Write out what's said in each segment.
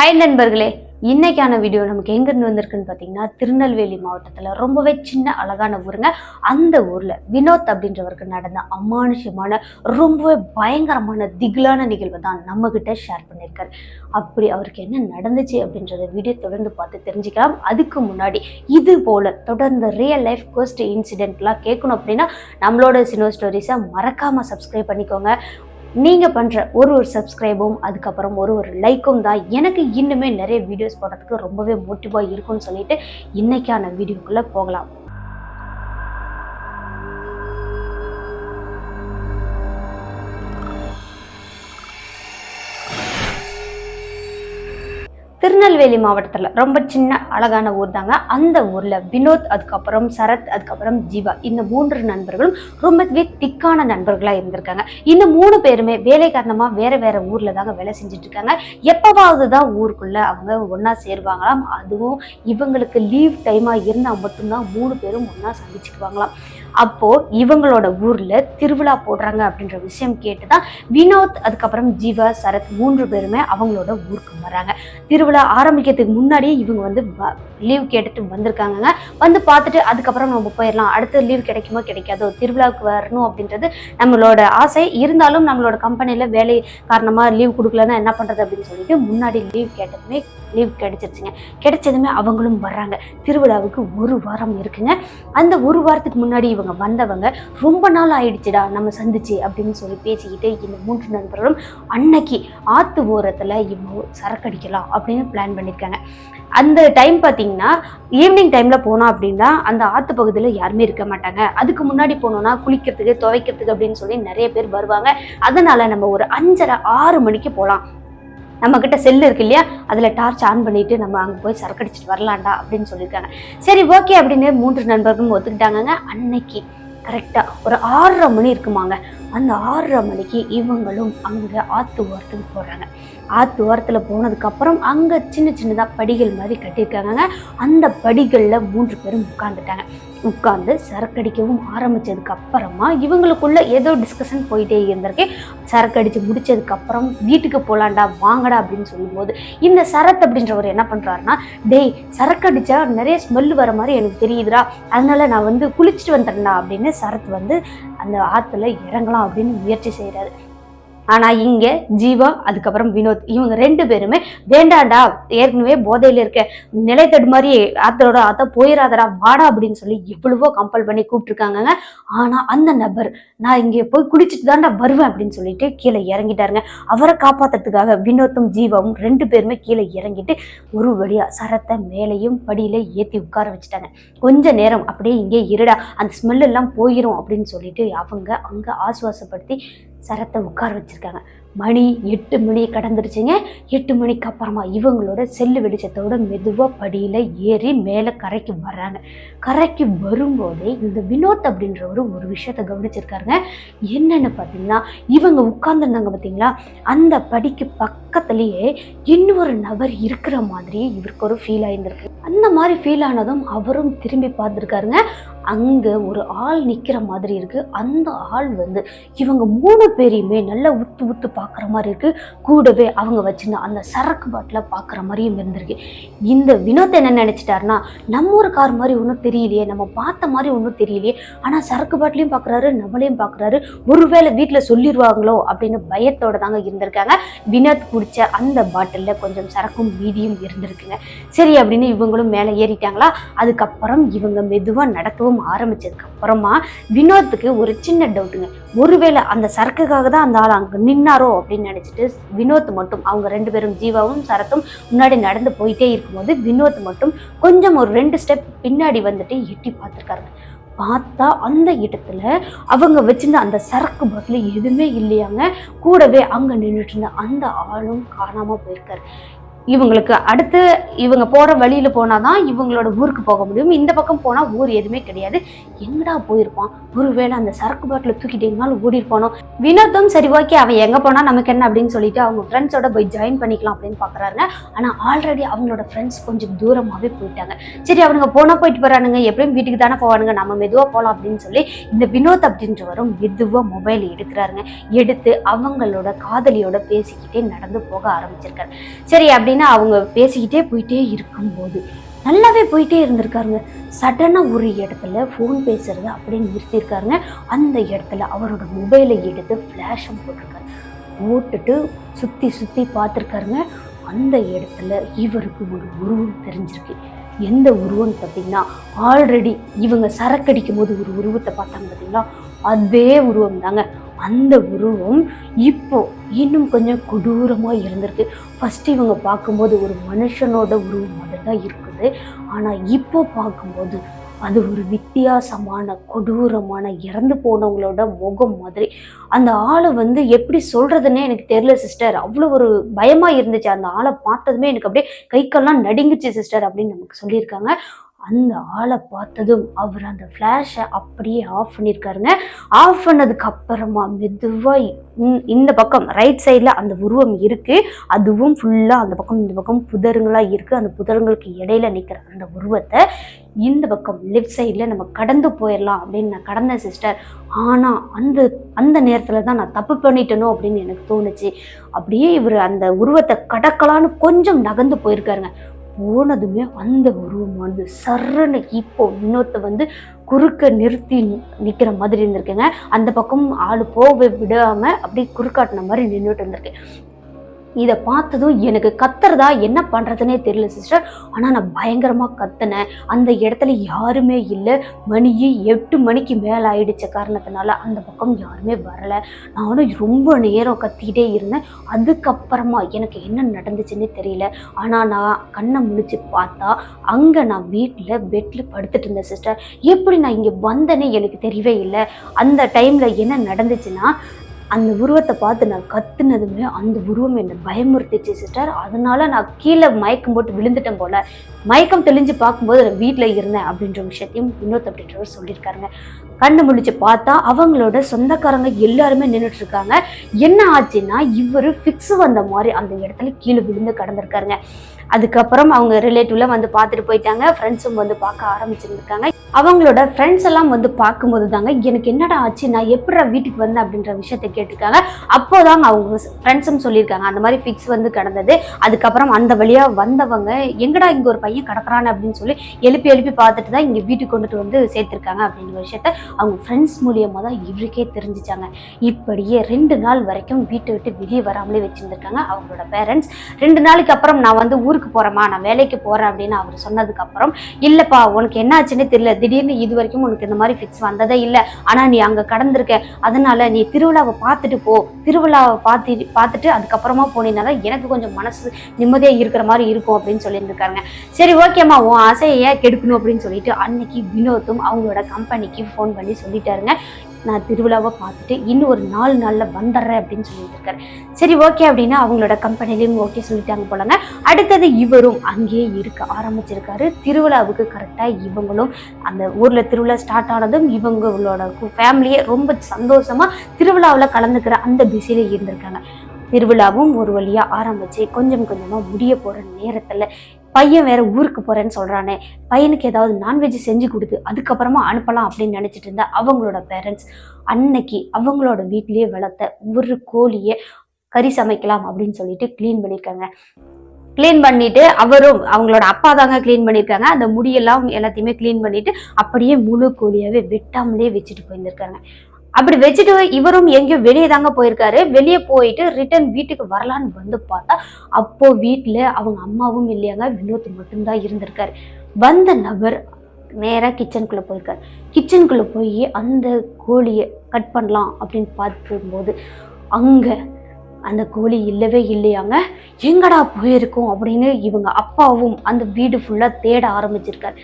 Hi நண்பர்களே இன்னைக்கான video நமக்கு எங்கேருந்து வந்திருக்குன்னு பார்த்தீங்கன்னா திருநெல்வேலி மாவட்டத்தில் ரொம்பவே சின்ன அழகான ஊருங்க. அந்த ஊரில் வினோத் அப்படின்றவருக்கு நடந்த அமானுஷ்யமான ரொம்பவே பயங்கரமான திகிலான நிகழ்வு தான் நம்மக்கிட்ட ஷேர் பண்ணியிருக்காரு அப்படி அவருக்கு என்ன நடந்துச்சு அப்படின்றத வீடியோ தொடர்ந்து பார்த்து தெரிஞ்சுக்கலாம். அதுக்கு முன்னாடி இது போல் தொடர்ந்து ரியல் லைஃப் கோஸ்ட் இன்சிடென்ட்லாம் கேட்கணும் அப்படின்னா நம்மளோட சினோ ஸ்டோரிஸை மறக்காமல் சப்ஸ்கிரைப் பண்ணிக்கோங்க. நீங்கள் பண்ணுற ஒரு ஒரு சப்ஸ்கிரைபும் அதுக்கப்புறம் ஒரு ஒரு லைக்கும் தான் எனக்கு இன்னுமே நிறைய வீடியோஸ் போடுறதுக்கு ரொம்பவே மோட்டிவாக இருக்கும்னு சொல்லிட்டு இன்றைக்கான வீடியோக்குள்ளே போகலாம். திருநெல்வேலி மாவட்டத்தில் ரொம்ப சின்ன அழகான ஊர் தாங்க. அந்த ஊரில் வினோத் அதுக்கப்புறம் சரத் அதுக்கப்புறம் ஜீவா. இந்த மூன்று நண்பர்களும் ரொம்பவே திக்கான நண்பர்களாக இருந்திருக்காங்க. இந்த மூணு பேருமே வேலை காரணமாக வேற வேற ஊரில் தாங்க வேலை செஞ்சுட்டு இருக்காங்க எப்போவாவது தான் ஊருக்குள்ளே அவங்க ஒன்றா சேருவாங்களாம் அதுவும் இவங்களுக்கு லீவ் டைமாக இருந்தால் மட்டும்தான் மூணு பேரும் ஒன்றா சந்திச்சுக்குவாங்களாம். அப்போது இவங்களோட ஊரில் திருவிழா போடுறாங்க அப்படின்ற விஷயம் கேட்டு தான் வினோத் அதுக்கப்புறம் ஜீவா சரத் மூன்று பேருமே அவங்களோட ஊருக்கு வராங்க. திருவிழா ஆரம்பிக்கிறதுக்கு முன்னாடியே இவங்க வந்து லீவ் கேட்டுட்டு வந்திருக்காங்கங்க. வந்து பார்த்துட்டு அதுக்கப்புறம் நம்ம போயிடலாம். அடுத்து லீவ் கிடைக்குமோ கிடைக்காதோ திருவிழாவுக்கு வரணும் அப்படின்றது நம்மளோட ஆசை. இருந்தாலும் நம்மளோட கம்பெனியில் வேலை காரணமாக லீவ் கொடுக்கலன்னா என்ன பண்ணுறது அப்படின்னு சொல்லிட்டு முன்னாடி லீவ் கேட்டதுமே லீவ் கிடைச்சிருச்சுங்க. கிடைச்சதுமே அவங்களும் வர்றாங்க. திருவிழாவுக்கு ஒரு வாரம் இருக்குங்க. அந்த ஒரு வாரத்துக்கு முன்னாடி இவங்க வந்தவங்க ரொம்ப நாள் ஆயிடுச்சுடா நம்ம சந்திச்சு அப்படின்னு சொல்லி பேசிக்கிட்டு இந்த மூன்று நண்பர்களும் அன்னைக்கு ஆத்து ஓரத்தில் இவங்க சரக்கடிக்கலாம் அப்படின்னு பிளான் பண்ணியிருக்காங்க அந்த டைம் பார்த்தீங்கன்னா ஈவினிங் டைமில் போனோம் அப்படின்னா அந்த ஆற்று பகுதியில் யாருமே இருக்க மாட்டாங்க. அதுக்கு முன்னாடி போனோம்னா குளிக்கிறதுக்கு துவைக்கிறதுக்கு அப்படின்னு சொல்லி நிறைய பேர் வருவாங்க. அதனால் நம்ம ஒரு அஞ்சரை ஆறு மணிக்கு போகலாம் நம்மக்கிட்ட செல்லு இருக்கு இல்லையா? அதில் டார்ச் ஆன் பண்ணிட்டு நம்ம அங்கே போய் சரக்கடிச்சிட்டு வரலாம்டா அப்படின்னு சொல்லியிருக்காங்க. சரி ஓகே அப்படின்னு மூன்று நண்பர்களும் ஒத்துக்கிட்டாங்கங்க. அன்னைக்கு கரெக்டாக ஒரு ஆறரை மணி இருக்குமாங்க. அந்த ஆறரை மணிக்கு இவங்களும் அங்கே ஆற்று ஓரத்துக்கு போகிறாங்க ஆற்று ஓரத்தில் போனதுக்கப்புறம் அங்கே சின்ன சின்னதாக படிகள் மாதிரி கட்டியிருக்காங்க அந்த படிகளில் மூன்று பேரும் உட்காந்துட்டாங்க உட்காந்து சரக்கடிக்கவும் ஆரம்பித்ததுக்கு அப்புறமா இவங்களுக்குள்ள ஏதோ டிஸ்கஷன் போயிட்டே இருந்திருக்கு. சரக்கடித்து முடிச்சதுக்கப்புறம் வீட்டுக்கு போகலாண்டா வாங்கடா அப்படின்னு சொல்லும்போது இந்த சரத் அப்படின்றவர் என்ன பண்ணுறாருன்னா டேய் சரக்கடிச்சா நிறைய ஸ்மெல் வர மாதிரி எனக்கு தெரியுதுடா. அதனால நான் வந்து குளிச்சுட்டு வந்துடுறேன்டா அப்படின்னு சரத் வந்து அந்த ஆற்றுல இறங்கலாம் அப்படின்னு முயற்சி செய்கிறாரு ஆனால் இங்கே ஜீவா அதுக்கப்புறம் வினோத் இவங்க ரெண்டு பேருமே வேண்டாண்டா ஏற்கனவே போதையில் இருக்க நிலை மாதிரி ஆத்தரோட ஆத்த போயிடாதடா வாடா அப்படின்னு சொல்லி எவ்வளவோ கம்பல் பண்ணி கூப்பிட்டுருக்காங்க ஆனால் அந்த நபர் நான் இங்கே போய் குடிச்சிட்டு தாண்டா வருவேன் அப்படின்னு சொல்லிட்டு கீழே இறங்கிட்டாருங்க. அவரை காப்பாத்துறதுக்காக வினோத்தும் ஜீவாவும் ரெண்டு பேருமே கீழே இறங்கிட்டு ஒரு வழியா சரத்தை மேலேயும் படியில ஏற்றி உட்கார வச்சுட்டாங்க. கொஞ்ச நேரம் அப்படியே இங்கே இருடா அந்த ஸ்மெல் எல்லாம் போயிடும் அப்படின்னு சொல்லிட்டு அவங்க அங்கே ஆசுவாசப்படுத்தி சரத்தை உட்கார வச்சிருக்காங்க. மணி எட்டு மணி கடந்துருச்சுங்க. எட்டு மணிக்கு அப்புறமா இவங்களோட செல்லு வெளிச்சத்தோட மெதுவாக படியில் ஏறி மேலே கரைக்கு வர்றாங்க. கரைக்கு வரும்போதே இந்த வினோத் அப்படின்றவர் ஒரு விஷயத்தை கவனிச்சிருக்காருங்க. என்னென்னு பார்த்தீங்கன்னா இவங்க உட்கார்ந்துருந்தாங்க பார்த்தீங்களா அந்த படிக்கு பக்கத்துலேயே இன்னொரு நபர் இருக்கிற மாதிரி இவருக்கு ஒரு ஃபீல் ஆயிருந்திருக்கு. அந்த மாதிரி ஃபீல் ஆனதும் அவரும் திரும்பி பார்த்துருக்காருங்க. அங்கே ஒரு ஆள் நிற்கிற மாதிரி இருக்குது அந்த ஆள் வந்து இவங்க மூணு பேரையுமே நல்லா உத்து உத்து பார்க்குற மாதிரி இருக்குது கூடவே அவங்க வச்சிருந்த அந்த சரக்கு பாட்டில் பார்க்குற மாதிரியும் இருந்திருக்கு. இந்த வினோத் என்ன நினச்சிட்டாருன்னா நம்ம ஒரு கார் மாதிரி ஒன்றும் தெரியலையே நம்ம பார்த்த மாதிரி ஒன்றும் தெரியலையே ஆனால் சரக்கு பாட்டிலையும் பார்க்குறாரு நம்மளையும் பார்க்குறாரு. ஒருவேளை வீட்டில் சொல்லிடுவாங்களோ அப்படின்னு பயத்தோட தாங்க இருந்திருக்காங்க. வினோத் குடித்த அந்த பாட்டிலில் கொஞ்சம் சரக்கும் மீதியும் இருந்திருக்குங்க. சரி அப்படின்னு இவங்களும் மேலே ஏறிட்டாங்களா? அதுக்கப்புறம் இவங்க மெதுவாக நடக்கவும் ஆரம்பிச்சதுக்கப்புறமா வினோத்துக்கு ஒரு சின்ன டவுட்டுங்க. ஒருவேளை அந்த சரக்குக்காக தான் அந்த ஆள் அங்கே நின்னாரோ அப்படின்னு நினச்சிட்டு வினோத் மட்டும் அவங்க ரெண்டு பேரும் ஜீவாவும் சரத்தும் முன்னாடி நடந்து போயிட்டே இருக்கும்போது வினோத் மட்டும் கொஞ்சம் ஒரு ரெண்டு ஸ்டெப் பின்னாடி வந்துட்டு எட்டி பார்த்துருக்காருங்க பார்த்தா அந்த இடத்துல அவங்க வச்சிருந்த அந்த சரக்கு பாட்டில் எதுவுமே இல்லையாங்க. கூடவே அங்கே நின்றுட்டு இருந்த அந்த ஆளும் காணாமல் போயிருக்காரு. இவங்களுக்கு அடுத்து இவங்க போகிற வழியில் போனால் தான் இவங்களோட ஊருக்கு போக முடியும். இந்த பக்கம் போனால் ஊர் எதுவுமே கிடையாது. எங்கடா போயிருப்பான்? ஒருவேளை அந்த சரக்கு பாட்டில் தூக்கிட்டு எங்கனாலும் ஓடிருப்பானோ வினோதம் சரி ஓகே அவன் எங்கே போனால் நமக்கு என்ன அப்படின்னு சொல்லிட்டு அவங்க ஃப்ரெண்ட்ஸோட போய் ஜாயின் பண்ணிக்கலாம் அப்படின்னு பார்க்குறாங்க ஆனால் ஆல்ரெடி அவங்களோட ஃப்ரெண்ட்ஸ் கொஞ்சம் தூரமாகவே போயிட்டாங்க. சரி அவனுங்க போனால் போயிட்டு போகிறானுங்க எப்படியும் வீட்டுக்கு தானே போவானுங்க. நம்ம மெதுவாக போகலாம் அப்படின்னு சொல்லி இந்த வினோத் அப்படின்றவரும் மெதுவாக மொபைல் எடுக்கிறாருங்க. எடுத்து அவங்களோட காதலியோட பேசிக்கிட்டே நடந்து போக ஆரம்பிச்சிருக்காரு. சரி அப்படின்னு அப்படின்னு அவங்க பேசிக்கிட்டே போயிட்டே இருக்கும்போது. நல்லாவே போயிட்டே இருந்திருக்காருங்க. சடனாக ஒரு இடத்துல ஃபோன் பேசுறது அப்படின்னு நிறுத்தியிருக்காருங்க. அந்த இடத்துல அவரோட மொபைலை எடுத்து ஃப்ளாஷும் போட்டிருக்காரு. போட்டுட்டு சுற்றி சுற்றி பார்த்துருக்காருங்க. அந்த இடத்துல இவருக்கு ஒரு உருவம் தெரிஞ்சிருக்கு. எந்த உருவம்னு பார்த்தீங்கன்னா ஆல்ரெடி இவங்க சரக்கடிக்கும் போது ஒரு உருவத்தை பார்த்தாங்க பார்த்தீங்களா? அதே உருவம் தாங்க அந்த உருவம் இப்போ இன்னும் கொஞ்சம் கொடூரமாக இருந்திருக்கு ஃபஸ்ட்டு இவங்க பார்க்கும்போது ஒரு மனுஷனோட உருவம் மாதிரி தான் இருக்குது. ஆனால் இப்போ பார்க்கும்போது அது ஒரு வித்தியாசமான கொடூரமான இறந்து போனவங்களோட முகம் மாதிரி. அந்த ஆளை வந்து எப்படி சொல்கிறதுன்னே எனக்கு தெரியல சிஸ்டர் அவ்வளோ ஒரு பயமாக இருந்துச்சு. அந்த ஆளை பார்த்ததுமே எனக்கு அப்படியே கை கால்லாம் நடுங்குச்சு சிஸ்டர் அப்படின்னு நமக்கு சொல்லியிருக்காங்க. அந்த ஆளை பார்த்ததும் அவர் அந்த ஃப்ளாஷை அப்படியே ஆஃப் பண்ணியிருக்காருங்க. ஆஃப் பண்ணதுக்கு அப்புறமா மெதுவாக இந்த பக்கம் ரைட் சைடில் அந்த உருவம் இருக்குது அதுவும் ஃபுல்லாக அந்த பக்கம் இந்த பக்கம் புதருங்களாக இருக்குது அந்த புதருங்களுக்கு இடையில நிற்கிற அந்த உருவத்தை இந்த பக்கம் லெஃப்ட் சைடில் நம்ம கடந்து போயிடலாம் அப்படின்னு நான் கடந்தேன் சிஸ்டர் ஆனால் அந்த அந்த நேரத்தில் தான் நான் தப்பு பண்ணிட்டேனோ அப்படின்னு எனக்கு தோணுச்சு. அப்படியே இவர் அந்த உருவத்தை கடக்கலான்னு கொஞ்சம் நகர்ந்து போயிருக்காருங்க. போனதுமே அந்த உருவமானது சர்றன்னு இப்போ வினோத்தை வந்து குறுக்க நிறுத்தி நிற்கிற மாதிரி இருந்திருக்குங்க. அந்த பக்கம் ஆள் போக விடாமல் அப்படியே குறுக்காட்டின மாதிரி நின்றுட்டு இருந்திருக்கு. இதை பார்த்ததும் எனக்கு கத்துறதா என்ன பண்ணுறதுனே தெரியல சிஸ்டர் ஆனால் நான் பயங்கரமாக கத்துனேன். அந்த இடத்துல யாருமே இல்லை. மணி எட்டு மணிக்கு மேலே ஆயிடுச்ச காரணத்தினால அந்த பக்கம் யாருமே வரலை. நானும் ரொம்ப நேரம் கத்திக்கிட்டே இருந்தேன். அதுக்கப்புறமா எனக்கு என்ன நடந்துச்சுன்னே தெரியல. ஆனால் நான் கண்ணை முழிச்சு பார்த்தா அங்கே நான் வீட்டில் பெட்டில் படுத்துட்டு இருந்தேன் சிஸ்டர் எப்படி நான் இங்கே வந்தேனே எனக்கு தெரியவே இல்லை. அந்த டைமில் என்ன நடந்துச்சுன்னா அந்த உருவத்தை பார்த்து நான் கத்துனதுமே அந்த உருவம் என்னை பயமுறுத்திச்சு சிஸ்டர் அதனால நான் கீழே மயக்கம் போட்டு விழுந்துட்டேன் போல. மயக்கம் தெளிஞ்சு பார்க்கும்போது நான் வீட்டில் இருந்தேன் அப்படின்ற விஷயத்தையும் வினோத் அப்படின்றவர் சொல்லியிருக்காருங்க. கண்ணு முடிச்சு பார்த்தா அவங்களோட சொந்தக்காரங்க எல்லாருமே நின்றுட்டு இருக்காங்க என்ன ஆச்சுன்னா இவர் ஃபிக்ஸ் வந்த மாதிரி அந்த இடத்துல கீழே விழுந்து கடந்திருக்காருங்க. அதுக்கப்புறம் அவங்க ரிலேட்டிவ்லாம் வந்து பார்த்துட்டு போயிட்டாங்க. ஃப்ரெண்ட்ஸும் வந்து பார்க்க ஆரம்பிச்சிருந்துருக்காங்க. அவங்களோட ஃப்ரெண்ட்ஸ் எல்லாம் வந்து பார்க்கும்போது தாங்க எனக்கு என்னடா ஆச்சு? நான் எப்படா வீட்டுக்கு வந்தேன் அப்படின்ற விஷயத்த கேட்டிருக்காங்க. அப்போதாங்க அவங்க ஃப்ரெண்ட்ஸும் சொல்லியிருக்காங்க. அந்த மாதிரி ஃபிக்ஸ் வந்து கிடந்தது. அதுக்கப்புறம் அந்த வழியாக வந்தவங்க எங்கடா இங்கே ஒரு பையன் கிடக்குறான்னு அப்படின்னு சொல்லி எழுப்பி எழுப்பி பார்த்துட்டு தான் இங்கே வீட்டுக்கு கொண்டுட்டு வந்து சேர்த்துருக்காங்க அப்படின்ற விஷயத்த அவங்க ஃப்ரெண்ட்ஸ் மூலியமாக தான் இவருக்கே தெரிஞ்சிச்சாங்க. இப்படியே ரெண்டு நாள் வரைக்கும் வீட்டை விட்டு வெளியே வராமலே வச்சுருந்துருக்காங்க அவங்களோட பேரண்ட்ஸ் ரெண்டு நாளைக்கு அப்புறம் நான் வந்து ஊருக்கு போறேம்மா நான் வேலைக்கு போகிறேன் அப்படின்னு அவர் சொன்னதுக்கப்புறம் இல்லைப்பா உனக்கு என்னாச்சுன்னு தெரியல. திடீர்னு இது வரைக்கும் உனக்கு இந்த மாதிரி ஃபிக்ஸ் வந்ததே இல்லை. ஆனால் நீ அங்கே கடந்திருக்க. அதனால நீ திருவிழாவை பார்த்துட்டு போ. திருவிழாவை பார்த்து பார்த்துட்டு அதுக்கப்புறமா போனீங்கன்னா எனக்கு கொஞ்சம் மனசு நிம்மதியாக இருக்கிற மாதிரி இருக்கும் அப்படின்னு சொல்லியிருந்துருக்காங்க சரி ஓகேம்மா உன் ஆசையை ஏன் கெடுக்கணும்? அப்படின்னு சொல்லிட்டு அன்னைக்கு வினோத்தும் அவங்களோட கம்பெனிக்கு ஃபோன் பண்ணி சொல்லிட்டாருங்க. நான் திருவிழாவை பார்த்துட்டு இன்னும் ஒரு நாலு நாளில் வந்துடுறேன் அப்படின்னு சொல்லிட்டு இருக்காரு. சரி ஓகே அப்படின்னா அவங்களோட கம்பெனிலையும் ஓகே சொல்லிட்டாங்க போலங்க. அடுத்தது இவரும் அங்கேயே இருக்க ஆரம்பிச்சிருக்காரு. திருவிழாவுக்கு கரெக்டாக இவங்களும் அந்த ஊரில் திருவிழா ஸ்டார்ட் ஆனதும் இவங்களோட ஃபேமிலியே ரொம்ப சந்தோஷமாக திருவிழாவில் கலந்துக்கிற அந்த பிஸியில் இருந்திருக்காங்க. திருவிழாவும் ஒரு வழியாக ஆரம்பித்து கொஞ்சம் கொஞ்சமாக முடிய போகிற நேரத்தில் பையன் வேற ஊருக்கு போறேன்னு சொல்றானே. பையனுக்கு ஏதாவது நான்வெஜ் செஞ்சு கொடுத்து அதுக்கப்புறமா அனுப்பலாம் அப்படின்னு நினைச்சிட்டு இருந்த அவங்களோட பேரண்ட்ஸ் அன்னைக்கு அவங்களோட வீட்லயே வளர்த்த ஒரு கோழியை கறி சமைக்கலாம் அப்படின்னு சொல்லிட்டு க்ளீன் பண்ணியிருக்காங்க. க்ளீன் பண்ணிட்டு அவரும் அவங்களோட அப்பா தாங்க க்ளீன் பண்ணியிருக்காங்க. அந்த முடியெல்லாம் எல்லாத்தையுமே க்ளீன் பண்ணிட்டு அப்படியே முழு கோழியாவே வெட்டாமலே வச்சுட்டு போயிருந்திருக்காங்க. அப்படி வச்சுட்டு இவரும் எங்கேயோ வெளியே தாங்க போயிருக்காரு. வெளியே போயிட்டு ரிட்டர்ன் வீட்டுக்கு வரலான்னு வந்து பார்த்தா அப்போ வீட்டில் அவங்க அம்மாவும் இல்லையாங்க வினோத் மட்டும்தான் இருந்திருக்காரு. வந்த நபர் நேராக கிச்சனுக்குள்ளே போயிருக்காரு. கிச்சனுக்குள்ளே போய் அந்த கோழியை கட் பண்ணலாம் அப்படின்னு பார்க்கும்போது அங்கே அந்த கோழி இல்லவே இல்லையாங்க. எங்கடா போயிருக்கோம் அப்படின்னு இவங்க அப்பாவும் அந்த வீடு ஃபுல்லாக தேட ஆரம்பிச்சிருக்காரு.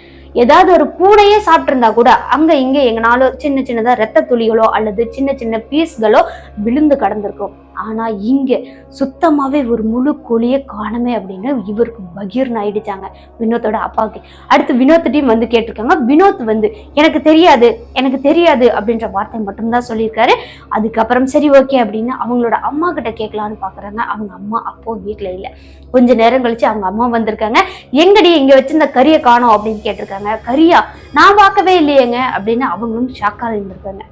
ஏதாவது ஒரு பூனையே சாப்பிட்டிருந்தா கூட அங்க இங்க எங்கனாலும் சின்ன சின்னதா ரத்த துளிகளோ அல்லது சின்ன சின்ன பீஸ்களோ விழுந்து கடந்திருக்கும். ஆனால் இங்கே சுத்தமாகவே ஒரு முழு கோழியே காணுமே அப்படின்னு இவருக்கு பகீர்னு ஆயிடுச்சாங்க வினோத்தோட அப்பாவுக்கு. அடுத்து வினோத்திட்டையும் வந்து கேட்டிருக்காங்க வினோத் வந்து எனக்கு தெரியாது எனக்கு தெரியாது அப்படின்ற வார்த்தை மட்டும்தான் சொல்லியிருக்காரு. அதுக்கப்புறம் சரி ஓகே அப்படின்னு அவங்களோட அம்மா கிட்ட கேட்கலான்னு பார்க்குறாங்க அவங்க அம்மா அப்போ வீட்டில் இல்லை. கொஞ்ச நேரம் கழிச்சு அவங்க அம்மா வந்திருக்காங்க. எங்கடி இங்கே வச்சிருந்த கறியை காணோம் அப்படின்னு கேட்டிருக்காங்க. கரியா நான் பார்க்கவே இல்லையேங்க அப்படின்னு அவங்களும் ஷாக்காக இருந்திருக்காங்க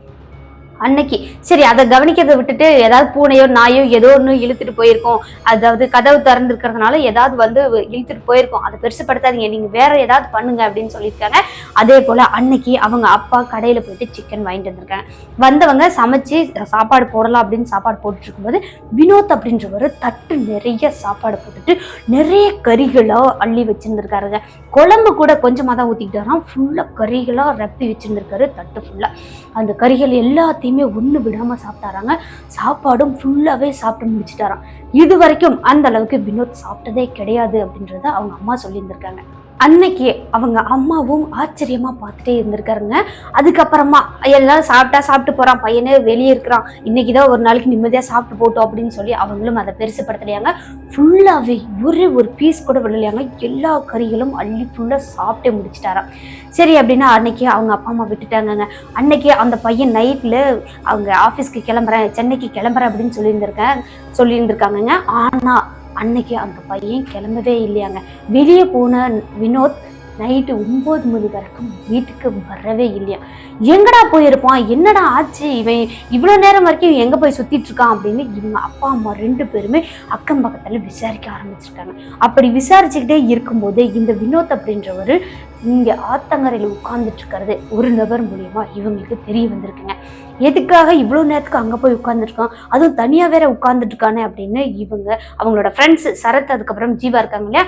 அன்னைக்கு. சரி அதை கவனிக்கிறதை விட்டுட்டு ஏதாவது பூனையோ நாயோ ஏதோ ஒன்று இழுத்துட்டு போயிருக்கோம். அதாவது கதவு திறந்துருக்கிறதுனால ஏதாவது வந்து இழுத்துட்டு போயிருக்கோம். அதை பெருசுப்படுத்தாதீங்க. நீங்க வேற ஏதாவது பண்ணுங்க அப்படின்னு சொல்லியிருக்காங்க. அதே போல அன்னைக்கு அவங்க அப்பா கடையில போயிட்டு சிக்கன் வாங்கிட்டு வந்திருக்காங்க. வந்தவங்க சமைச்சு சாப்பாடு போடலாம் அப்படின்னு சாப்பாடு போட்டுட்டு இருக்கும்போது வினோத் அப்படின்றவர் தட்டு நிறைய சாப்பாடு போட்டுட்டு நிறைய கறிகளோ அள்ளி வச்சிருந்திருக்காருங்க. குழம்பு கூட கொஞ்சமாக தான் ஊற்றிக்கிட்டாராம் ஃபுல்லாக கறிகளாக ரப்பி வச்சிருந்திருக்காரு. தட்டு ஃபுல்லாக அந்த கறிகள் எல்லாத்தையும் ஒன்று விடாமல் சாப்பிட்டாராங்க. சாப்பாடும் ஃபுல்லாகவே சாப்பிட்டு முடிச்சிட்டாராம். இது வரைக்கும் அந்த அளவுக்கு வினோத் சாப்பிட்டதே கிடையாது அப்படின்றத அவங்க அம்மா சொல்லியிருந்திருக்காங்க. அன்னைக்கு அவங்க அம்மாவும் ஆச்சரியமா பார்த்துட்டே இருந்திருக்காருங்க. அதுக்கப்புறமா எல்லாரும் சாப்பிட்டா சாப்பிட்டு போறான் பையனே வெளியே இருக்கிறான். இன்னைக்கு தான் ஒரு நாளைக்கு நிம்மதியா சாப்பிட்டு போட்டோம் அப்படின்னு சொல்லி அவங்களும் அதை பெருசுப்படுத்தலையாங்க. ஃபுல்லாவே ஒரே ஒரு பீஸ் கூட விடலையாங்க. எல்லா கறிகளும் அள்ளி ஃபுல்லா சாப்பிட்டே முடிச்சிட்டாராம். சரி அப்படின்னா அன்னைக்கு அவங்க அப்பா அம்மா விட்டுட்டாங்கங்க. அன்னைக்கு அந்த பையன் நைட்ல அவங்க ஆஃபீஸ்க்கு கிளம்புறேன் சென்னைக்கு கிளம்புறேன் அப்படின்னு சொல்லியிருந்திருக்கேன் சொல்லியிருந்திருக்காங்கங்க. ஆனா அன்னைக்கு அந்த பையன் கிளம்பவே இல்லையாங்க. வெளியே போன வினோத் நைட்டு ஒம்பது மணி வரைக்கும் வீட்டுக்கு வரவே இல்லையா. எங்கடா போயிருப்பான்? என்னடா ஆச்சு? இவன் இவ்வளோ நேரம் வரைக்கும் எங்கே போய் சுற்றிட்டு இருக்கான் அப்படின்னு இவங்க அப்பா அம்மா ரெண்டு பேருமே அக்கம் பக்கத்தில் விசாரிக்க ஆரம்பிச்சிருக்காங்க அப்படி விசாரிச்சுக்கிட்டே இருக்கும்போது இந்த வினோத் அப்படின்றவர் இங்கே ஆத்தங்கரையில் உட்கார்ந்துட்டு இருக்கிறது ஒரு நபர் மூலியமாக இவங்களுக்கு தெரிய வந்திருக்குங்க. எதுக்காக இவ்வளோ நேரத்துக்கு அங்கே போய் உட்காந்துருக்கான் அதுவும் தனியாக வேற உட்காந்துட்டு இருக்கானே அப்படின்னு இவங்க அவங்களோட ஃப்ரெண்ட்ஸ் சரத் அதுக்கப்புறம் ஜீவா இருக்காங்க இல்லையா?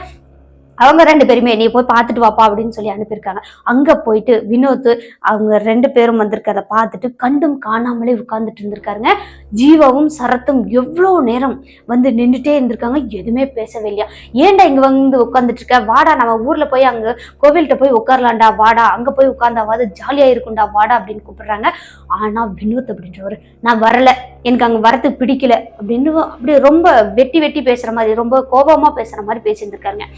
அவங்க ரெண்டு பேருமே நீ போய் பார்த்துட்டு வாப்பா அப்படின்னு சொல்லி அனுப்பியிருக்காங்க. அங்கே போயிட்டு வினோத் அவங்க ரெண்டு பேரும் வந்திருக்கிறத பார்த்துட்டு கண்டும் காணாமலே உட்கார்ந்துட்டு இருந்திருக்காருங்க. ஜீவாவும் சரத்தும் எவ்வளோ நேரம் வந்து நின்றுட்டே இருந்திருக்காங்க. எதுவுமே பேசவே இல்லையா? ஏன்டா இங்கே வந்து உட்காந்துட்டு இருக்க? வாடா நம்ம ஊரில் போய் அங்கே கோவில்கிட்ட போய் உட்காரலாம்டா வாடா. அங்கே போய் உட்காந்தாவது ஜாலியாக இருக்கும்டா வாடா அப்படின்னு கூப்பிடுறாங்க. ஆனால் வினோத் அப்படின்றவர் நான் வரலை. எனக்கு அங்கே வரது பிடிக்கல அப்படின்னு அப்படியே ரொம்ப வெட்டி வெட்டி பேசுகிற மாதிரி ரொம்ப கோபமாக பேசுகிற மாதிரி பேசியிருந்துருக்காருங்க.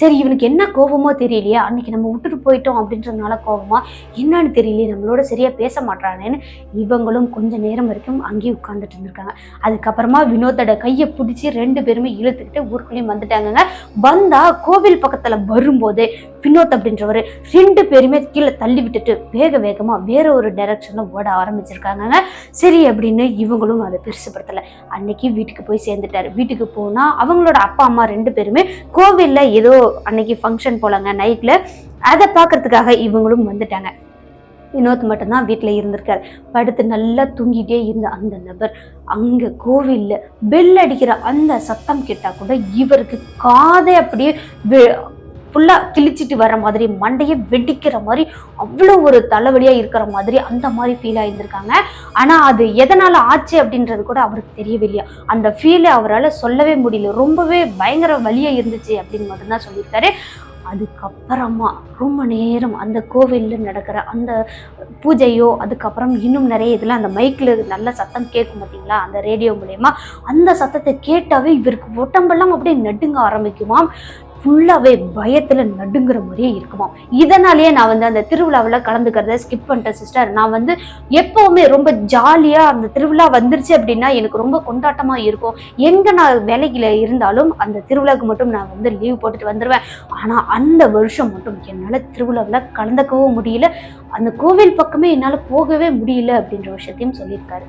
சரி இவனுக்கு என்ன கோபமோ தெரியலையா அன்னைக்கு நம்ம விட்டுட்டு போயிட்டோம் அப்படின்றதுனால கோபமா? என்னன்னு தெரியலையே நம்மளோட சரியாக பேச மாட்டானேன்னு இவங்களும் கொஞ்சம் நேரம் வரைக்கும் அங்கேயே உட்காந்துட்டு இருந்திருக்காங்க. அதுக்கப்புறமா வினோத்தோட கையை பிடிச்சி ரெண்டு பேருமே இழுத்துக்கிட்டு ஊருக்குள்ளேயும் வந்துட்டாங்கங்க. வந்தால் கோவில் பக்கத்தில் வரும்போதே வினோத் அப்படின்றவர் ரெண்டு பேருமே கீழே தள்ளி விட்டுட்டு வேக வேகமாக வேற ஒரு டைரக்ஷனில் ஓட ஆரம்பிச்சிருக்காங்க சரி அப்படின்னு இவங்களும் அதை பெருசுப்படுத்தலை அன்னைக்கு வீட்டுக்கு போய் சேர்ந்துட்டாரு. வீட்டுக்கு போனால் அவங்களோட அப்பா அம்மா ரெண்டு பேருமே கோவிலில் ஏதோ அன்னைக்கு ஃபங்க்ஷன் போலாங்க நைட்டில் அதை பார்க்கறதுக்காக இவங்களும் வந்துட்டாங்க. வினோத் மட்டும்தான் வீட்டில் இருந்திருக்கார். படுத்து நல்லா தூங்கிட்டே இருந்த அந்த நபர் அங்கே கோவிலில் பெல் அடிக்கிற அந்த சத்தம் கேட்டால் கூட இவருக்கு காதை அப்படியே ஃபுல்லாக கிழிச்சிட்டு வர மாதிரி மண்டையை வெடிக்கிற மாதிரி அவ்வளோ ஒரு தலைவலியாக இருக்கிற மாதிரி அந்த மாதிரி ஃபீல் ஆகியிருந்திருக்காங்க ஆனால் அது எதனால் ஆச்சு அப்படின்றது கூட அவருக்கு தெரியவில்லையா? அந்த ஃபீலை அவரால் சொல்லவே முடியல. ரொம்பவே பயங்கர வழியாக இருந்துச்சு அப்படின்னு மட்டும்தான் சொல்லியிருக்காரு. அதுக்கப்புறமா ரொம்ப நேரம் அந்த கோவிலில் நடக்கிற அந்த பூஜையோ அதுக்கப்புறம் இன்னும் நிறைய இதில் அந்த மைக்கில் நல்ல சத்தம் கேட்கும் பார்த்தீங்களா? அந்த ரேடியோ மூலயமா அந்த சத்தத்தை கேட்டாவே இவருக்கு உடம்பெல்லாம் அப்படியே நடுங்க ஆரம்பிக்குமாம். ஃபுல்லாகவே பயத்தில் நடுங்கிற மாதிரியே இருக்குமா இதனாலேயே நான் வந்து அந்த திருவிழாவில் கலந்துக்கிறத ஸ்கிப் பண்ணிட்டேன் சிஸ்டர் நான் வந்து எப்போவுமே ரொம்ப ஜாலியாக அந்த திருவிழா வந்துருச்சு அப்படின்னா எனக்கு ரொம்ப கொண்டாட்டமாக இருக்கும். எங்கே நான் வேலையில் இருந்தாலும் அந்த திருவிழாவுக்கு மட்டும் நான் வந்து லீவ் போட்டுட்டு வந்துடுவேன் ஆனால் அந்த வருஷம் மட்டும் என்னால் திருவிழாவில் கலந்துக்கவும் முடியல. அந்த கோவில் பக்கமே என்னால் போகவே முடியல அப்படின்ற விஷயத்தையும் சொல்லியிருக்காரு.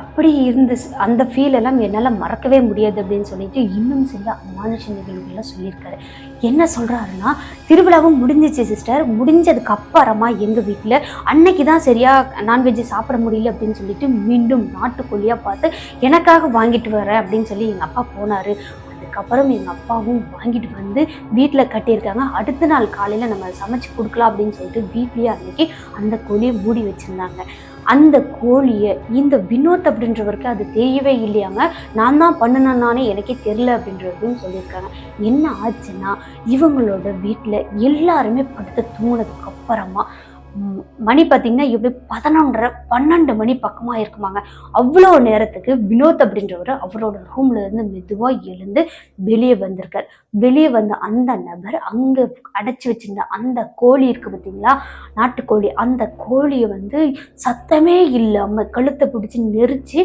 அப்படி இருந்து அந்த ஃபீல் எல்லாம் என்னால் மறக்கவே முடியாது அப்படின்னு சொல்லிட்டு இன்னும் சில மானுஷ நிகழ்வுகள்லாம் சொல்லியிருக்காரு. என்ன சொல்கிறாருன்னா திருவிழாவும் முடிஞ்சிச்சு சிஸ்டர் முடிஞ்சதுக்கு அப்புறமா எங்கள் வீட்டில் அன்னைக்கு தான் சரியாக நான்வெஜ் சாப்பிட முடியல அப்படின்னு சொல்லிட்டு மீண்டும் நாட்டுக்கோழியாக பார்த்து எனக்காக வாங்கிட்டு வரேன் அப்படின்னு சொல்லி எங்கள் அப்பா போனார். அதுக்கப்புறம் எங்கள் அப்பாவும் வாங்கிட்டு வந்து வீட்டில் கட்டியிருக்காங்க. அடுத்த நாள் காலையில் நம்ம சமைச்சு கொடுக்கலாம் அப்படின்னு சொல்லிட்டு வீட்லேயே அன்னைக்கு அந்த கோழியை மூடி வச்சுருந்தாங்க. அந்த கோழியை இந்த வினோத் அப்படின்றவருக்கு அது தெரியவே இல்லையாங்க. நான் தான் பண்ணினேன்னானே எனக்கே தெரில அப்படின்றதும் சொல்லியிருக்காங்க. என்ன ஆச்சுன்னா இவங்களோட வீட்டில் எல்லாருமே படுத்து தூங்கினதுக்கு அப்புறமா மணி பார்த்தீங்கன்னா எப்படி பதினொன்றரை பன்னெண்டு மணி பக்கமாக இருக்குமாங்க. அவ்வளோ நேரத்துக்கு வினோத் அப்படின்றவர் அவரோட ரூம்ல இருந்து மெதுவாக எழுந்து வெளியே வந்திருக்கார். வெளியே வந்த அந்த நபர் அங்கே அடைச்சி வச்சிருந்த அந்த கோழி இருக்கு பார்த்தீங்களா நாட்டுக்கோழி. அந்த கோழியை வந்து சத்தமே இல்லாமல் கழுத்தை பிடிச்சி நெரிச்சு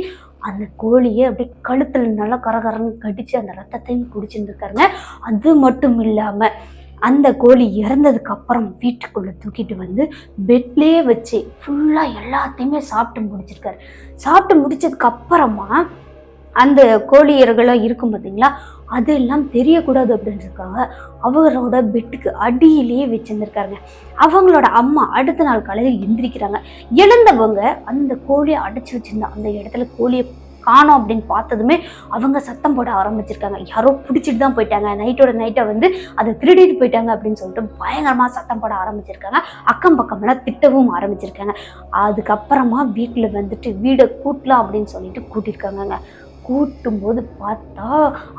அந்த கோழியை அப்படியே கழுத்தில் நல்லா கரகரன்னு கடித்து அந்த ரத்தத்தையும் குடிச்சிருந்துருக்காருங்க. அது மட்டும் இல்லாமல் அந்த கோழி இறந்ததுக்கு அப்புறம் வீட்டுக்குள்ளே தூக்கிட்டு வந்து பெட்லேயே வச்சு ஃபுல்லாக எல்லாத்தையுமே சாப்பிட்டு முடிச்சிருக்காரு. சாப்பிட்டு முடிச்சதுக்கு அப்புறமா அந்த கோழி இறகுலாம் இருக்கும் பார்த்தீங்களா அதெல்லாம் தெரியக்கூடாது அப்படின்றதுக்காக அவரோட பெட்டுக்கு அடியிலேயே வச்சுருந்துருக்காருங்க. அவங்களோட அம்மா அடுத்த நாள் காலையில் எந்திரிக்கிறாங்க. எழுந்தவங்க அந்த கோழியை அடைச்சி வச்சுருந்தா அந்த இடத்துல கோழியை காணோம் அப்படின்னு பார்த்ததுமே அவங்க சத்தம் போட ஆரம்பிச்சிருக்காங்க. யாரோ பிடிச்சிட்டு தான் போயிட்டாங்க. நைட்டோட நைட்டை வந்து அதை திருடிட்டு போயிட்டாங்க அப்படின்னு சொல்லிட்டு பயங்கரமாக சத்தம் போட ஆரம்பிச்சிருக்காங்க. அக்கம் பக்கமெல்லாம் திட்டவும் ஆரம்பிச்சிருக்காங்க. அதுக்கப்புறமா வீட்டில் வந்துட்டு வீடை கூட்டலாம் அப்படின்னு சொல்லிட்டு கூட்டியிருக்காங்கங்க கூட்டும்போது பார்த்தா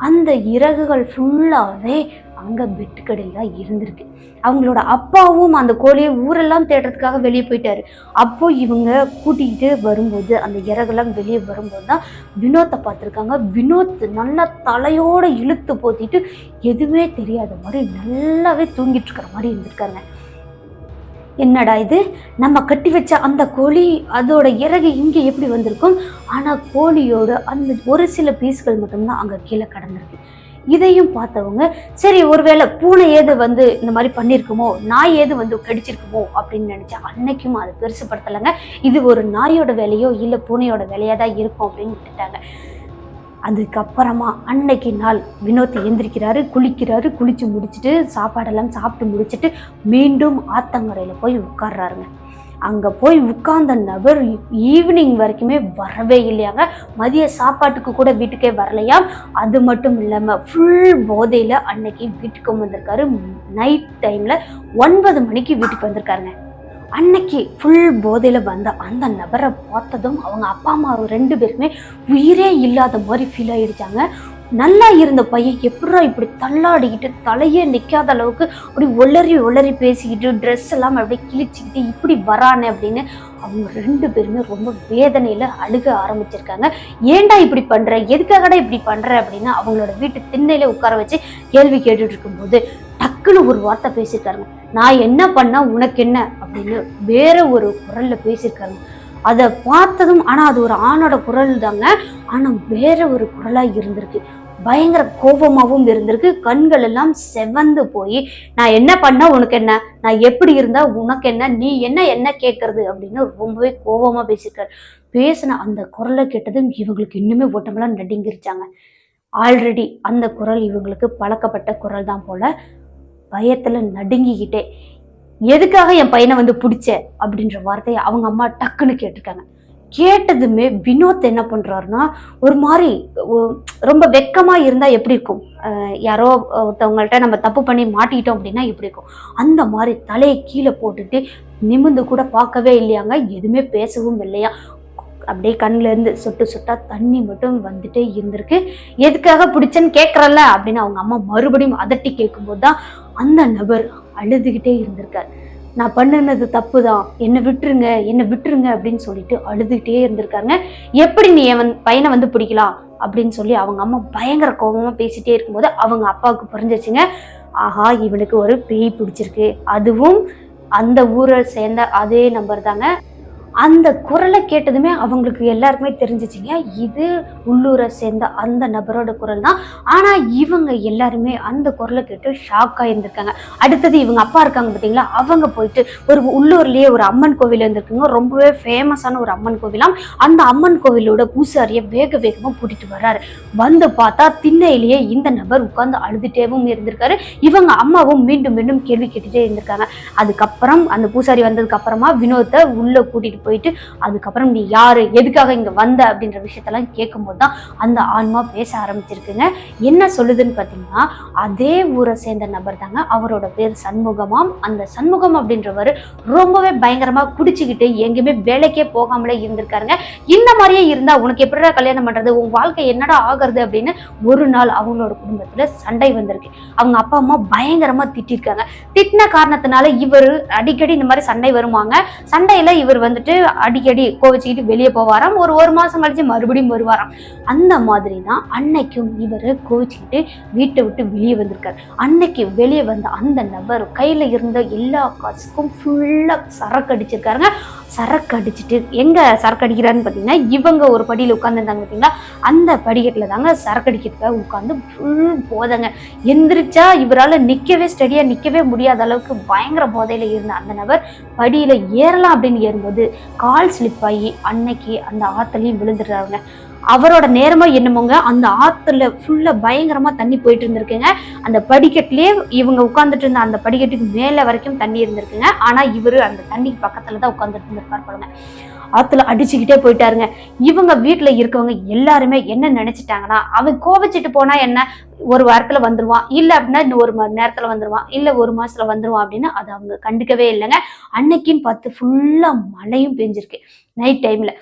அந்த இறகுகள் ஃபுல்லாகவே அங்கே பெட்டுக்கடையில் தான் இருந்திருக்கு. அவங்களோட அப்பாவும் அந்த கோழியை ஊரெல்லாம் தேடுறதுக்காக வெளியே போயிட்டாரு. அப்போ இவங்க கூட்டிகிட்டு வரும்போது அந்த இறகுலாம் வெளியே வரும்போது தான் வினோத்தை பார்த்துருக்காங்க. வினோத் நல்லா தலையோடு இழுத்து போத்திட்டு எதுவுமே தெரியாத மாதிரி நல்லாவே தூங்கிட்டு இருக்கிற மாதிரி இருந்திருக்காங்க. என்னடா இது? நம்ம கட்டி வச்ச அந்த கோழி அதோட இறகு இங்கே எப்படி வந்திருக்கும்? ஆனால் கோழியோட அந்த ஒரு சில பீஸ்கள் மட்டும்தான் அங்கே கீழே கடந்திருக்கு. இதையும் பார்த்தவங்க சரி ஒருவேளை பூனை ஏது வந்து இந்த மாதிரி பண்ணியிருக்குமோ நாய் ஏது வந்து கடிச்சிருக்குமோ அப்படின்னு நினச்சா அன்னைக்கும் அதை பெருசுப்படுத்தலைங்க இது ஒரு நாயோட வேலையோ இல்லை பூனையோட வேலையாக தான் இருக்கும் அப்படின்னு விட்டுட்டாங்க. அதுக்கப்புறமா அன்னைக்கு நாள் வினோத்தை எந்திரிக்கிறாரு குளிக்கிறாரு குளிச்சு முடிச்சுட்டு சாப்பாடெல்லாம் சாப்பிட்டு முடிச்சுட்டு மீண்டும் ஆத்தங்கரையில் போய் உட்கார்றாருங்க. அங்கே போய் உட்கார்ந்த நபர் ஈவினிங் வரைக்குமே வரவே இல்லையாங்க. மதிய சாப்பாட்டுக்கு கூட வீட்டுக்கே வரலையா? அது மட்டும் இல்லாமல் ஃபுல் போதையில் அன்னைக்கு வீட்டுக்கு வந்திருக்காரு. நைட் டைமில் ஒன்பது மணிக்கு வீட்டுக்கு வந்திருக்காருங்க. அன்னைக்கு ஃபுல் போதையில் வந்த அந்த நபரை பார்த்ததும் அவங்க அப்பா அம்மா ரெண்டு பேருமே உயிரே இல்லாத மாதிரி ஃபீல் ஆகிடுச்சாங்க நல்லா இருந்த பையன் எப்படா இப்படி தள்ளாடிக்கிட்டு தலையே நிற்காத அளவுக்கு அப்படி ஒளறி ஒளறி பேசிக்கிட்டு ட்ரெஸ் எல்லாம் அப்படியே கிழிச்சிக்கிட்டு இப்படி வரானே அப்படின்னு அவங்க ரெண்டு பேருமே ரொம்ப வேதனையில் அழுக ஆரம்பிச்சிருக்காங்க. ஏன்டா இப்படி பண்ணுற எதுக்காகடா இப்படி பண்ணுற அப்படின்னு அவங்களோட வீட்டு திண்ணையில உட்கார வச்சு கேள்வி கேட்டுட்டு இருக்கும்போது டக்குன்னு ஒரு வார்த்தை பேசியிருக்காருங்க நான் என்ன பண்ணால் உனக்கு என்ன? அப்படின்னு வேற ஒரு குரலில் பேசியிருக்காருங்க அதை பார்த்ததும் ஆனால் அது ஒரு ஆணோட குரல் தாங்க ஆனால் வேற ஒரு குரலாக இருந்திருக்கு. பயங்கர கோபமாகவும் இருந்திருக்கு. கண்கள் எல்லாம் செவந்து போய் நான் என்ன பண்ணா உனக்கு என்ன? நான் எப்படி இருந்தா உனக்கு என்ன? நீ என்ன என்ன கேட்கறது அப்படின்னு ரொம்பவே கோபமா பேசியிருக்காரு. பேசின அந்த குரலை கேட்டதும் இவங்களுக்கு இன்னுமே ஓட்டமெல்லாம் நடுங்கிருச்சாங்க. ஆல்ரெடி அந்த குரல் இவங்களுக்கு பழக்கப்பட்ட குரல் தான் போல பயத்துல நடுங்கிக்கிட்டே எதுக்காக என் பையனை வந்து பிடிச்ச? அப்படின்ற வார்த்தையை அவங்க அம்மா டக்குன்னு கேட்டிருக்காங்க. கேட்டதுமே வினோத் என்ன பண்ணுறாருன்னா ஒரு மாதிரி ரொம்ப வெக்கமாக இருந்தால் எப்படி இருக்கும்? யாரோ ஒருத்தவங்கள்ட்ட நம்ம தப்பு பண்ணி மாட்டிக்கிட்டோம் அப்படின்னா எப்படி இருக்கும்? அந்த மாதிரி தலையை கீழே போட்டுட்டு நிமிந்து கூட பார்க்கவே இல்லையாங்க. எதுவுமே பேசவும் இல்லையா? அப்படியே கண்ணிலேருந்து சொட்டு சொட்டா தண்ணி மட்டும் வந்துட்டே இருந்திருக்கு. எதுக்காக பிடிச்சேன்னு கேட்குறல்ல அப்படின்னு அவங்க அம்மா மறுபடியும் அதட்டி கேட்கும்போது தான் அந்த நபர் அழுதுகிட்டே இருந்திருக்காரு. நான் பண்ணினது தப்பு தான் என்னை விட்டுருங்க என்னை விட்டுருங்க அப்படின்னு சொல்லிட்டு அழுதுகிட்டே இருந்திருக்காங்க. எப்படி நீ என் பையனை வந்து பிடிக்கலாம் அப்படின்னு சொல்லி அவங்க அம்மா பயங்கர கோபமாக பேசிட்டே இருக்கும்போது அவங்க அப்பாவுக்கு புரிஞ்சிச்சுங்க. ஆஹா இவனுக்கு ஒரு பேய் பிடிச்சிருக்கு. அதுவும் அந்த ஊரை சேர்ந்த அதே நம்பர் தாங்க அந்த குரலை கேட்டதுமே அவங்களுக்கு எல்லாருக்குமே தெரிஞ்சிச்சிங்க. இது உள்ளூரை சேர்ந்த அந்த நபரோட குரல் தான். ஆனால் இவங்க எல்லாருமே அந்த குரலை கேட்டு ஷாக் ஆயிருந்திருக்காங்க. அடுத்தது இவங்க அப்பா இருக்காங்க பார்த்தீங்களா அவங்க போயிட்டு ஒரு உள்ளூர்லேயே ஒரு அம்மன் கோவில் இருந்திருக்குங்க. ரொம்பவே ஃபேமஸான ஒரு அம்மன் கோவிலாம். அந்த அம்மன் கோவிலோட பூசாரியை வேக வேகமாக கூட்டிகிட்டு வர்றாரு. வந்து பார்த்தா திண்ணையிலேயே இந்த நபர் உட்காந்து அழுதுட்டேவும் இருந்திருக்காரு. இவங்க அம்மாவும் மீண்டும் மீண்டும் கேள்வி கேட்டுகிட்டே இருந்திருக்காங்க. அதுக்கப்புறம் அந்த பூசாரி வந்ததுக்கப்புறமா வினோத்தை உள்ளே கூட்டிட்டு போயிட்டு அதுக்கப்புறம் நீ யார் எதுக்காக இங்கே வந்த அப்படின்ற விஷயத்தெல்லாம் கேட்கும்போது தான் அந்த ஆன்மா பேச ஆரம்பிச்சிருக்குங்க. என்ன சொல்லுதுன்னு பார்த்தீங்கன்னா அதே ஊரை சேர்ந்த நபர் தாங்க அவரோட பேர் சண்முகமாம். அந்த சண்முகம் அப்படின்றவர் ரொம்பவே பயங்கரமாக குடிச்சுக்கிட்டு எங்கேயுமே வேலைக்கே போகாமலே இருந்திருக்காருங்க. இந்த மாதிரியே இருந்தால் உனக்கு எப்படிடா கல்யாணம் பண்ணுறது உன் வாழ்க்கை என்னடா ஆகிறது அப்படின்னு ஒரு நாள் அவங்களோட குடும்பத்தில் சண்டை வந்திருக்கு. அவங்க அப்பா அம்மா பயங்கரமாக திட்டிருக்காங்க. திட்டின காரணத்தினால இவர் அடிக்கடி இந்த மாதிரி சண்டை வருவாங்க. சண்டையில் இவர் வந்துட்டு அடிக்கடி கோவிச்சுக்கிட்டு வெளியே போவாராம். ஒரு ஒரு மாதம் கழிச்சு மறுபடியும் வருவாராம். அந்த மாதிரி தான் அன்னைக்கும் இவர் கோவிச்சுக்கிட்டு வீட்டை விட்டு வெளியே வந்திருக்காரு. அன்னைக்கு வெளியே வந்த அந்த நபர் கையில் இருந்த எல்லா காசுக்கும் ஃபுல்லாக சரக்கு அடிச்சிருக்காருங்க. சரக்கு அடிச்சுட்டு எங்கே சரக்கு அடிக்கிறாருன்னு பார்த்தீங்கன்னா இவங்க ஒரு படியில் உட்காந்துருந்தாங்க பார்த்தீங்களா? அந்த படிக்கட்டில் தாங்க சரக்கு அடிக்கிறதுக்காக உட்காந்து ஃபுல் போதைங்க. எந்திரிச்சா இவரால் நிற்கவே ஸ்டடியாக நிற்கவே முடியாத அளவுக்கு பயங்கர போதையில் இருந்த அந்த நபர் படியில் ஏறலாம் அப்படின்னு ஏறும்போது கால் ஸ்லிப் ஆகி அன்னைக்கு அந்த ஆற்றுலையும் விழுந்துடுறாங்க. அவரோட நேரமா என்னமோங்க அந்த ஆத்துல ஃபுல்லா பயங்கரமா தண்ணி போயிட்டு இருந்திருக்குங்க. அந்த படிக்கட்டுலயே இவங்க உட்காந்துட்டு இருந்த அந்த படிக்கட்டுக்கு மேல வரைக்கும் தண்ணி இருந்திருக்குங்க. ஆனா இவரு அந்த தண்ணிக்கு பக்கத்துல தான் உட்காந்துட்டு இருந்திருப்பார் பாருங்க. ஆத்துல அடிச்சுக்கிட்டே போயிட்டாருங்க. இவங்க வீட்டுல இருக்கவங்க எல்லாருமே என்ன நினைச்சிட்டாங்கன்னா அவன் கோவச்சிட்டு போனா என்ன? ஒரு வாரத்துல வந்துருவான். இல்ல அப்படின்னா இன்னும் ஒரு மணி நேரத்துல வந்துருவான். இல்ல ஒரு மாசத்துல வந்துருவான் அப்படின்னு அதை அவங்க கண்டுக்கவே இல்லைங்க. அன்னைக்குன்னு பார்த்து ஃபுல்லா மழையும் பெஞ்சிருக்கு. நைட் டைம்ல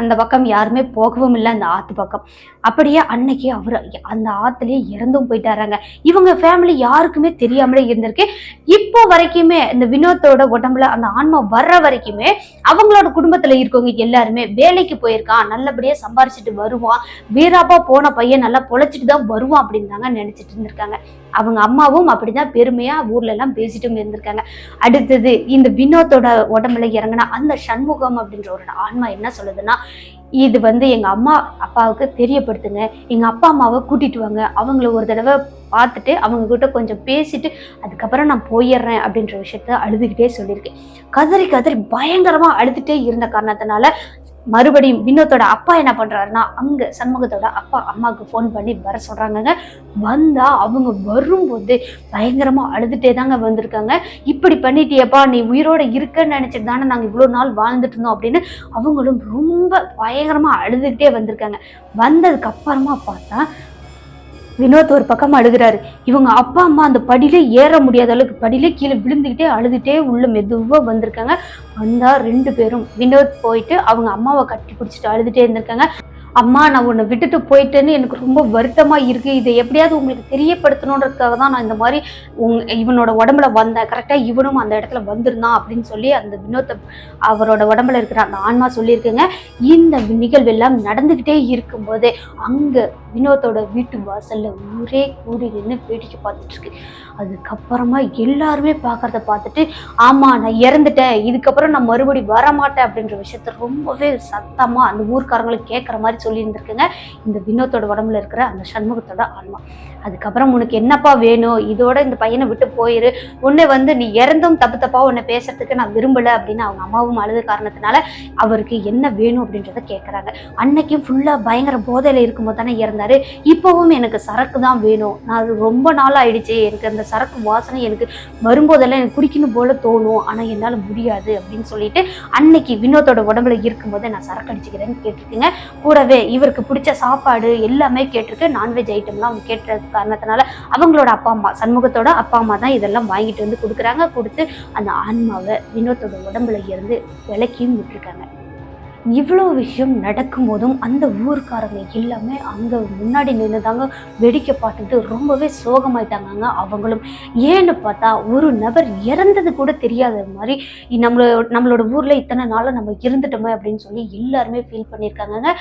அந்த பக்கம் யாருமே போகவும் இல்லை அந்த ஆத்து பக்கம். அப்படியே அன்னைக்கு அவர் அந்த ஆத்துலயே இறந்தும் போயிட்டாராங்க. இவங்க ஃபேமிலி யாருக்குமே தெரியாமலே இருந்திருக்கு. இப்போ வரைக்குமே இந்த வினோத்தோட உடம்புல அந்த ஆன்மா வர்ற வரைக்குமே அவங்களோட குடும்பத்தில் இருக்கவங்க எல்லாருமே வேலைக்கு போயிருக்கான் நல்லபடியாக சம்பாரிச்சிட்டு வருவான் வீராப்பா போன பையன் நல்லா பொழைச்சிட்டு தான் வருவான் அப்படின்னு தாங்க நினச்சிட்டு இருந்திருக்காங்க. அவங்க அம்மாவும் அப்படிதான் பெருமையா ஊர்ல எல்லாம் பேசிட்டும் இருந்திருக்காங்க. அடுத்தது இந்த வினோத்தோட உடம்புல இறங்கின அந்த சண்முகம் அப்படின்ற ஒரு ஆன்மா என்ன சொல்லுதுன்னா இது வந்து எங்க அம்மா அப்பாவுக்கு தெரியப்படுத்துங்க. எங்க அப்பா அம்மாவை கூட்டிட்டு வாங்க. அவங்கள ஒரு தடவை பார்த்துட்டு அவங்க கிட்ட கொஞ்சம் பேசிட்டு அதுக்கப்புறம் நான் போயிடுறேன் அப்படின்ற விஷயத்த அழுதுகிட்டே சொல்லியிருக்கேன் கதறி கதறி பயங்கரமா அழுதுட்டே இருந்த காரணத்தினால மறுபடியும் வினோத்தோட அப்பா என்ன பண்றாருன்னா அங்க சண்முகத்தோட அப்பா அம்மாவுக்கு ஃபோன் பண்ணி வர சொல்றாங்கங்க. வந்தா அவங்க வரும்போது பயங்கரமா அழுதுட்டே தாங்க வந்திருக்காங்க. இப்படி பண்ணிட்டியப்பா நீ உயிரோட இருக்கன்னு நினைச்சிட்டு தானே நாங்க இவ்வளவு நாள் வாழ்ந்துட்டு இருந்தோம் அப்படின்னு அவங்களும் ரொம்ப பயங்கரமா அழுதுகிட்டே வந்திருக்காங்க. வந்ததுக்கு அப்புறமா பார்த்தா வினோத் ஒரு பக்கம் அழுகிறாரு. இவங்க அப்பா அம்மா அந்த படியிலே ஏற முடியாத அளவுக்கு படியிலே கீழே விழுந்துக்கிட்டே அழுதுகிட்டே உள்ள மெதுவா வந்திருக்காங்க. வந்தா ரெண்டு பேரும். வினோத் போயிட்டு அவங்க அம்மாவை கட்டி பிடிச்சிட்டு அழுதுட்டே இருந்திருக்காங்க. அம்மா நான் உன்னை விட்டுட்டு போயிட்டேன்னு எனக்கு ரொம்ப வருத்தமாக இருக்குது இதை எப்படியாவது உங்களுக்கு தெரியப்படுத்தணுன்றதுக்காக தான் நான் இந்த மாதிரி உங் இவனோட உடம்புல வந்தேன். கரெக்டாக இவனும் அந்த இடத்துல வந்திருந்தான் அப்படின்னு சொல்லி அந்த வினோத்தை அவரோட உடம்புல இருக்கிற அந்த ஆன்மா சொல்லியிருக்குங்க. இந்த நிகழ்வு எல்லாம் நடந்துகிட்டே இருக்கும்போதே அங்கே வினோத்தோட வீட்டு வாசலில் ஊரே கூடி நின்று வேடிக்கை பார்த்துட்ருக்கு அதுக்கப்புறமா எல்லாருமே பார்க்குறத பார்த்துட்டு ஆமாம் நான் இறந்துட்டேன் இதுக்கப்புறம் நான் மறுபடி வரமாட்டேன் அப்படின்ற விஷயத்த ரொம்பவே சத்தமாக அந்த ஊர்க்காரங்களுக்கு கேட்குற மாதிரி சொல்லியிருந்திருக்குங்க. இந்த வினோத்தோட உடம்புல இருக்கிற அந்த சண்முகத்தோட ஆன்மா. அதுக்கப்புறம் உனக்கு என்னப்பா வேணும்? இதோட இந்த பையனை விட்டு போயிரு. உன்னை வந்து நீ இறந்தும் தப்பு தப்பாக உன்னை பேசுறதுக்கு நான் விரும்பலை அப்படின்னு அவங்க அம்மாவும் அழுத காரணத்தினால அவருக்கு என்ன வேணும் அப்படின்றத கேட்குறாங்க. அன்னைக்கும் ஃபுல்லாக பயங்கர போதையில் இருக்கும்போது தானே இறந்தாரு. இப்போவும் எனக்கு சரக்கு தான் வேணும். நான் அது ரொம்ப நாள் ஆயிடுச்சு எனக்கு அந்த சரக்கு வாசனை எனக்கு வரும்போதெல்லாம் எனக்கு குடிக்கணும் போல தோணும். ஆனால் என்னால் முடியாது அப்படின்னு சொல்லிட்டு அன்னைக்கு வினோத்தோட உடம்புல இருக்கும்போது நான் சரக்கு அடிச்சுக்கிறேன்னு கேட்டிருக்கேங்க. கூடவே இவருக்கு பிடிச்ச சாப்பாடு எல்லாமே கேட்டிருக்கு. நான்வெஜ் ஐட்டம்லாம் அவங்க கேட்ட காரணத்தினால அவங்களோட அப்பா அம்மா சண்முகத்தோட அப்பா அம்மா தான் இதெல்லாம் வாங்கிட்டு வந்து கொடுக்குறாங்க. கொடுத்து அந்த ஆன்மாவை வினோத்தோட உடம்புல இருந்து விலக்கியும் விட்டுருக்காங்க. இவ்வளோ விஷயம் நடக்கும்போதும் அந்த ஊருக்காரங்க எல்லாமே அங்கே முன்னாடி நின்று தாங்க வேடிக்கை பார்த்துட்டு ரொம்பவே சோகமாயிட்டாங்க அவங்களும். ஏன்னு பார்த்தா ஒரு நபர் இறந்தது கூட தெரியாத மாதிரி நம்மளோட நம்மளோட ஊரில் இத்தனை நாளாக நம்ம இருந்துட்டோமே அப்படின்னு சொல்லி எல்லாருமே ஃபீல் பண்ணியிருக்காங்க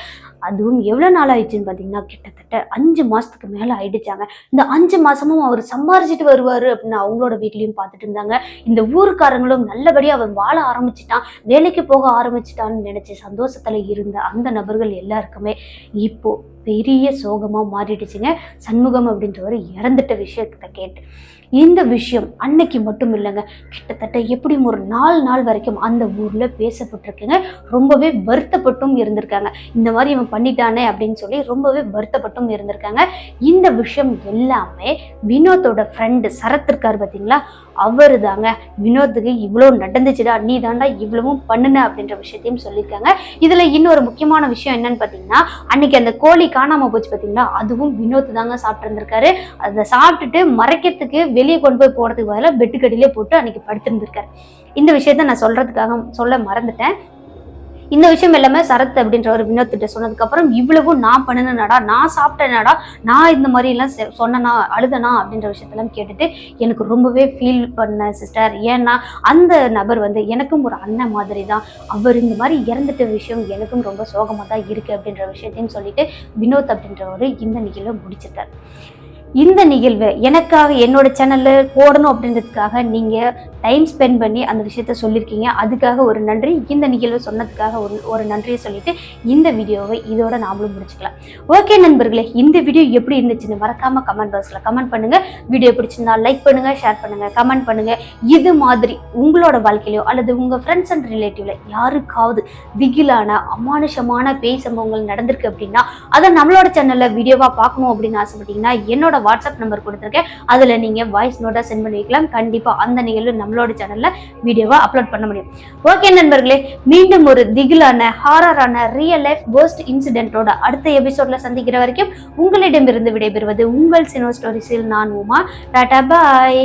அதுவும் எவ்வளோ நாள் ஆயிடுச்சுன்னு பார்த்தீங்கன்னா கிட்டத்தட்ட அஞ்சு மாதத்துக்கு மேலே ஆயிடுச்சாங்க. இந்த அஞ்சு மாதமும் அவர் சம்பாரிச்சிட்டு வருவார் அப்படின்னு அவங்களோட வீட்லேயும் பார்த்துட்டு இருந்தாங்க. இந்த ஊருக்காரங்களும் நல்லபடியாக அவன் வாழ ஆரம்பிச்சிட்டான் வேலைக்கு போக ஆரம்பிச்சிட்டான்னு நினச்சி சந்தோஷத்தில் இருந்த அந்த நபர்கள் எல்லாருக்குமே இப்போது பெரிய சோகமாக மாறிடுச்சுங்க. சண்முகம் அப்படின்றவர் இறந்துட்ட விஷயத்தை கேட்டு. இந்த விஷயம் அன்னைக்கு மட்டும் இல்லைங்க. கிட்டத்தட்ட எப்படியும் ஒரு நாலு நாள் வரைக்கும் அந்த ஊரில் பேசப்பட்டிருக்குங்க. ரொம்பவே வருத்தப்பட்டும் இருந்திருக்காங்க. இந்த மாதிரி இவன் பண்ணிட்டானே அப்படின்னு சொல்லி ரொம்பவே வருத்தப்பட்டும் இருந்திருக்காங்க. இந்த விஷயம் எல்லாமே வினோத்தோட ஃப்ரெண்டு சரத் இருக்கார் பார்த்தீங்களா அவரு தாங்க வினோத்துக்கு இவ்வளோ நடந்துச்சுடா நீ தாண்டா இவ்வளவும் பண்ணுன அப்படின்ற விஷயத்தையும் சொல்லியிருக்காங்க. இதுல இன்னொரு முக்கியமான விஷயம் என்னன்னு பார்த்தீங்கன்னா அன்னைக்கு அந்த கோழி காணாம போச்சு பார்த்தீங்களா அதுவும் வினோத் தாங்க சாப்பிட்டு இருந்திருக்காரு அதை சாப்பிட்டுட்டு மறைக்கிறதுக்கு வெளியே கொண்டு போய் போகிறதுக்கு பதிலாக பெட்டுக்கடியிலே போட்டு அன்னைக்கு படுத்திருந்திருக்காரு. இந்த விஷயத்த நான் சொல்றதுக்காக சொல்ல மறந்துட்டேன். இந்த விஷயம் எல்லாமே சரத் அப்படின்ற ஒரு வினோத்திட்ட சொன்னதுக்கப்புறம் இவ்வளவும் நான் பண்ணினடா நான் சாப்பிட்டேனடா நான் இந்த மாதிரி எல்லாம் செ- சொன்னனா அழுதனா அப்படின்ற விஷயத்தெல்லாம் கேட்டுட்டு எனக்கு ரொம்பவே ஃபீல் பண்ண சிஸ்டர் ஏன்னா அந்த நபர் வந்து எனக்கும் ஒரு அண்ணன் மாதிரி தான் அவர் இந்த மாதிரி இறந்துட்ட விஷயம் எனக்கும் ரொம்ப சோகமாக தான் இருக்குது அப்படின்ற விஷயத்தையும் சொல்லிட்டு வினோத் அப்படின்றவர் இந்த நிகழ்வை முடிச்சிட்டார். இந்த நிகழ்வு எனக்காக என்னோட சேனல்ல போடணும் அப்படின்றதுக்காக நீங்க டைம் ஸ்பெண்ட் பண்ணி அந்த விஷயத்த சொல்லியிருக்கீங்க அதுக்காக ஒரு நன்றி. இந்த நிகழ்வு சொன்னதுக்காக ஒரு ஒரு நன்றியை சொல்லிட்டு இந்த வீடியோவை இதோட நாமளும் முடிச்சுக்கலாம். ஓகே நண்பர்களே இந்த வீடியோ எப்படி இருந்துச்சுன்னு மறக்காம கமெண்ட் பாக்ஸ்ல கமெண்ட் பண்ணுங்க. வீடியோ பிடிச்சிருந்தா லைக் பண்ணுங்க ஷேர் பண்ணுங்க கமெண்ட் பண்ணுங்க. இது மாதிரி உங்களோட வாழ்க்கையிலோ அல்லது உங்க ஃப்ரெண்ட்ஸ் அண்ட் ரிலேட்டிவ்ல யாருக்காவது திகிலான அமானுஷமான பேய் சம்பவங்கள் நடந்திருக்கு அப்படின்னா அதை நம்மளோட சேனல்ல வீடியோவா பார்க்கணும் அப்படின்னு ஆசைப்பட்டீங்கன்னா என்னோட வாட்ஸ்அப் நம்பர் கொடுத்துருக்கேன். அதில் நீங்கள் வாய்ஸ் நோட்டாக சென்ட் பண்ணி வைக்கலாம். கண்டிப்பாக அந்த நிகழ்வு நம்மளோட சேனலில் வீடியோவாக அப்லோட் பண்ண முடியும். ஓகே நண்பர்களே மீண்டும் ஒரு திகிலான ஹாரரான ரியல் லைஃப் போஸ்ட் இன்சிடென்ட்டோட அடுத்த எபிசோட்ல சந்திக்கிற வரைக்கும் உங்களிடமிருந்து விடைபெறுவது உங்கள் சினோ ஸ்டோரிஸில் நான் உமா. டாட்டா பாய்